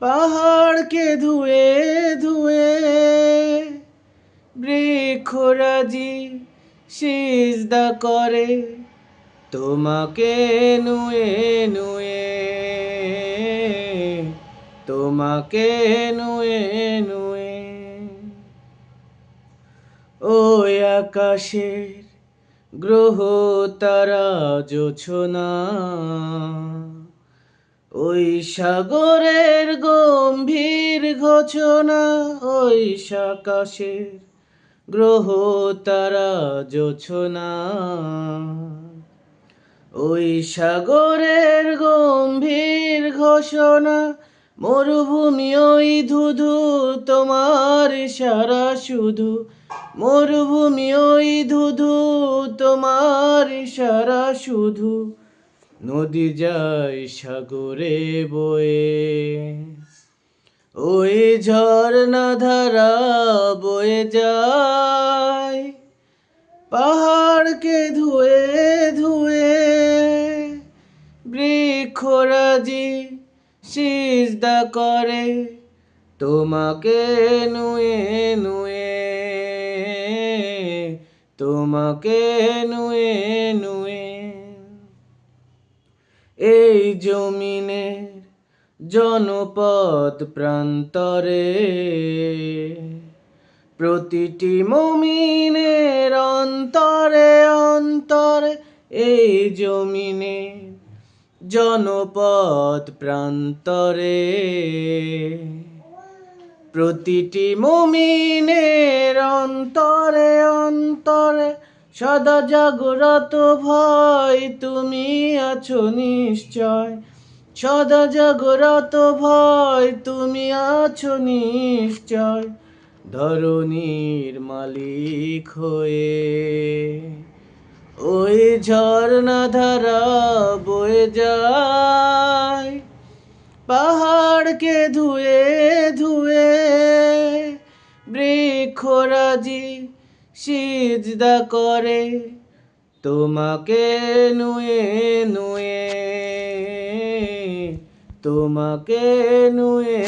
পাহাড়কে ধুয়ে ধুয়ে বৃক্ষরাজি সিজদা করে। তোমাকে নুয়ে নুয়ে, তোমাকে নুয়ে নুয়ে। ওই আকাশের গ্রহ তারা জোছনা। ওই সাগরের গম্ভীর ঘোষণা, ওই আকাশের গ্রহ তারা জোছনা ওই সাগরের গম্ভীর ঘোষণা, মরুভূমি ওই ধুধু, তোমার সারা শুধু। মরুভূমি ওই ধুধু, তোমার সারা শুধু। নদী যায় সাগরে বয়ে। ওই ঝর্ণা ধারা বয়ে যায়। পাহাড়কে ধুয়ে ধুয়ে বৃক্ষরাজি সিজদা করে। তোমাকে নুয়ে নুয়ে, তোমাকে নুয়ে নুয়ে জমিনের জনপদ প্রান্তরে প্রতিটি মমিনের অন্তরে অন্তরে এই জমিনে জনপদ প্রান্তরে প্রতিটি মমিনের অন্তরে অন্তরে সদা জাগ্রত ভয়, তুমি আছো নিশ্চয়। সদা জাগ্রত ভয়, তুমি আছো নিশ্চয়। ধরণীর মালিক হয়ে ওই ঝর্ণা ধারা বয়ে যায়। পাহাড়কে ধুয়ে ধুয়ে বৃক্ষরাজি সিজদা করে তোমাকে নুয়ে নুয়ে তোমাকে নুয়ে